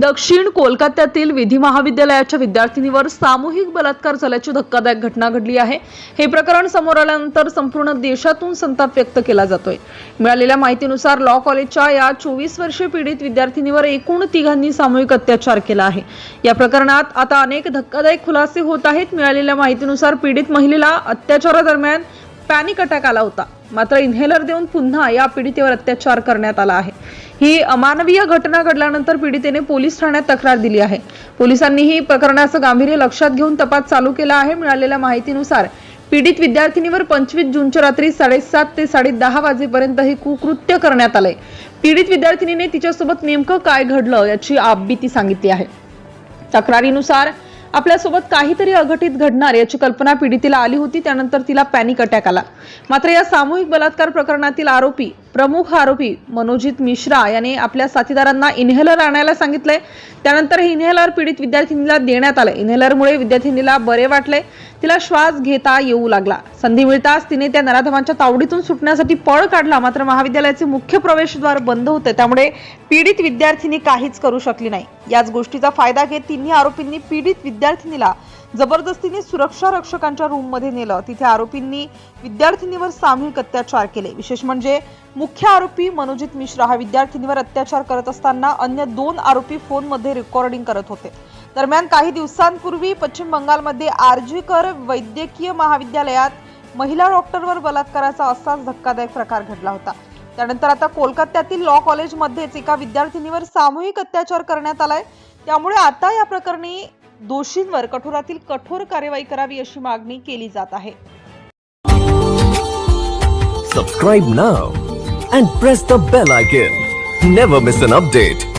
दक्षिण कोलकात्यातील विधी महाविद्यालयाच्या विद्यार्थिनीवर सामूहिक बलात्कार झाल्याची धक्कादायक घटना घडली आहे. हे प्रकरण समोर आल्यानंतर संपूर्ण देशातून संताप व्यक्त केला जातोय. मिळालेल्या माहितीनुसार लॉ कॉलेजच्या या चोवीस वर्षे पीडित विद्यार्थिनीवर एकूण तिघांनी सामूहिक अत्याचार केला आहे. या प्रकरणात आता अनेक धक्कादायक खुलासे होत आहेत. मिळालेल्या माहितीनुसार पीडित महिलेला अत्याचारादरम्यान पॅनिक अटॅक आला होता. मात्र इन्हेलर देऊन पुन्हा या पीडितेवर अत्याचार करण्यात आला आहे. ही अमानवीय घटना घडल्यानंतर पीडितेने पोलीस ठाण्यात तक्रार दिली आहे. पोलिसांनीही प्रकरणाचं गांभीर्य लक्षात घेऊन तपास चालू केला आहे. मिळालेल्या माहितीनुसार पीडित विद्यार्थिनीवर पंचवीस जूनच्या रात्री साडेसात ते साडेदहा वाजेपर्यंत हे कुकृत्य करण्यात आलंय. पीडित विद्यार्थिनीने तिच्यासोबत नेमकं काय घडलं याची आपबी ती सांगितली आहे. तक्रारीनुसार आपल्यासोबत काहीतरी अघटित घडणार याची कल्पना पीडितीला आली होती त्यानंतर तिला पॅनिक अटॅक आला. मात्र या सामूहिक बलात्कार प्रकरणातील आरोपी प्रमुख आरोपी मनोजित मिश्रा याने आपल्या साथीदारांना इन्हेलर आणायला सांगितलंय. त्यानंतर हे इन्हेलर पीडित विद्यार्थिनीला देण्यात आलं इन्हेलरमुळे विद्यार्थिनीला बरे वाटले तिला श्वास घेता येऊ लागला. संधी मिळताच तिने त्या नराधमांच्या तावडीतून सुटण्यासाठी पळ काढला. मात्र महाविद्यालयाचे मुख्य प्रवेशद्वार बंद होते. त्यामुळे पीडित विद्यार्थिनी काहीच करू शकली नाही. याच गोष्टीचा फायदा घेत तिन्ही आरोपींनी पीडित विद्यार्थिनीला जबरदस्तीने सुरक्षा रक्षकांच्या रूममध्ये नेलं. तिथे आरोपींनी विद्यार्थिनीवर सामूहिक अत्याचार केले. विशेष म्हणजे मुख्य आरोपी मनोजित मिश्रा हा विद्यार्थिनीवर अत्याचार करत असताना अन्य दोन आरोपी फोनमध्ये रेकॉर्डिंग करत होते. दरम्यान काही दिवसांपूर्वी पश्चिम बंगालमध्ये आरजीकर वैद्यकीय महाविद्यालयात महिला डॉक्टरवर बलात्काराचा असाच धक्कादायक प्रकार घडला होता. त्यानंतर आता कोलकात्यातील लॉ कॉलेजमध्येच एका विद्यार्थिनीवर सामूहिक अत्याचार करण्यात आलाय. त्यामुळे आता या प्रकरणी दोषींवर कठोरातील कठोर कार्यवाही करावी अशी मागणी केली जात आहे. Subscribe now and press the bell icon never miss an update